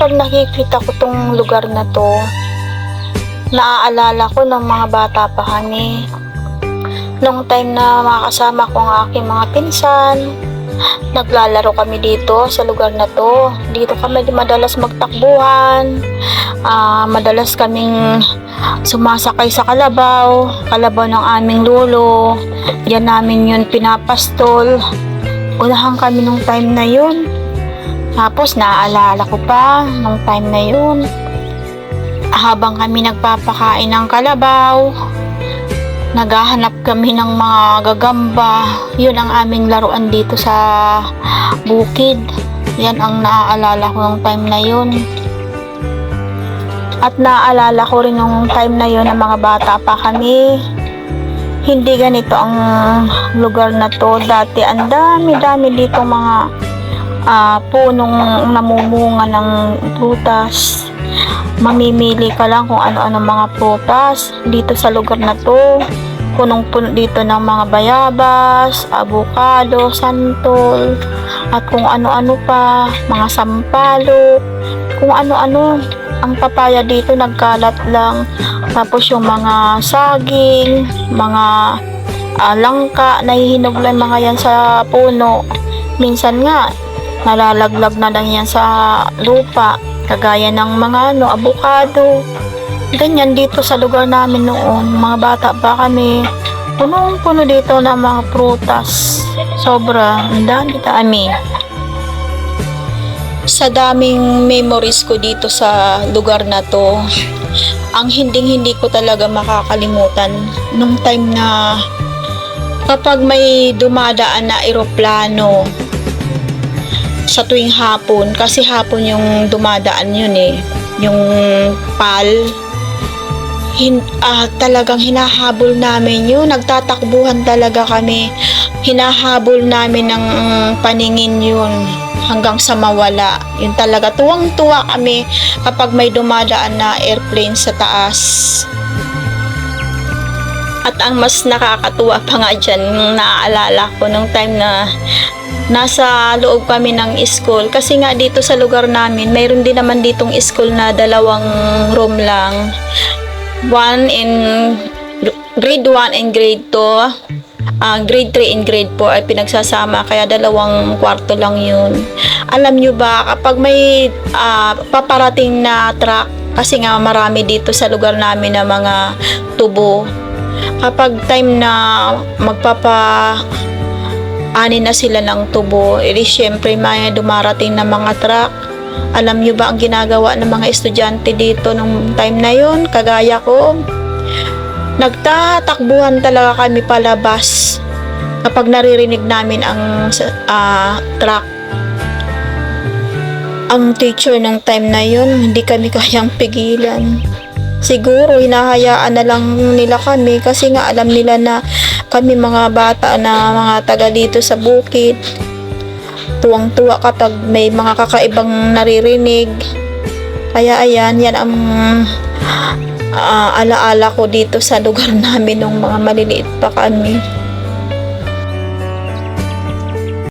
kapag nakikita ko tong lugar na to, naaalala ko ng mga bata pa kami. Nung time na makakasama ko ang aking mga pinsan, naglalaro kami dito sa lugar na to. Dito kami madalas magtakbuhan, ah, madalas kaming sumasakay sa kalabaw, kalabaw ng aming lolo. Yan namin yun pinapastol. Unahan kami nung time na yun. Tapos naaalala ko pa nung time na yun. Habang kami nagpapakain ng kalabaw, naghahanap kami ng mga gagamba. Yun ang aming laruan dito sa bukid. Yan ang naaalala ko nung time na yun. At naaalala ko rin nung time na yun na mga bata pa kami. Hindi ganito ang lugar na to. Dati ang dami-dami dito mga ah, punong namumunga ng prutas. Mamimili ka lang kung ano-ano mga prutas dito sa lugar na to. Punong-puno dito ng mga bayabas, avocado, santol, at kung ano-ano pa, mga sampalo, kung ano-ano. Ang papaya dito nagkalat lang. Tapos yung mga saging, mga ah, langka, nahihinog lang mga yan sa puno. Minsan nga, nalalaglag na lang yan sa lupa. Kagaya ng mga ano, avocado. Ganyan dito sa lugar namin noon. Mga bata pa kami. Punong-puno dito ng mga prutas. Sobra. Ang dami dami. Sa daming memories ko dito sa lugar na to, ang hinding-hindi ko talaga makakalimutan nung time na kapag may dumadaan na eroplano sa tuwing hapon kasi hapon yung dumadaan yun eh. Yung pal. Hin, ah, talagang hinahabol namin yun. Nagtatakbuhan talaga kami. Hinahabol namin ng paningin yun hanggang sa mawala. Yun talaga tuwang-tuwa kami kapag may dumadaan na airplane sa taas. At ang mas nakakatuwa pa nga dyan, naaalala ko nung time na nasa loob kami ng school. Kasi nga dito sa lugar namin, mayroon din naman ditong school na dalawang room lang. One in grade 1 and grade 2. ah, grade 3 and grade 4 ay pinagsasama kaya dalawang kwarto lang yun. Alam nyo ba kapag may ah, paparating na truck kasi nga marami dito sa lugar namin na mga tubo kapag time na magpapa ani na sila ng tubo, edi syempre may dumarating na mga truck. Alam nyo ba ang ginagawa ng mga estudyante dito nung time na yon Kagaya ko, nagtatakbuhan talaga kami palabas kapag naririnig namin ang ah, truck. Ang teacher ng time na yon hindi kami kayang pigilan. Siguro hinahayaan na lang nila kami kasi nga alam nila na kami mga bata na mga taga dito sa bukid. Tuwang-tuwa kapag may mga kakaibang naririnig. Kaya ayan, yan ang ah, alaala ko dito sa lugar namin nung mga maliliit pa kami.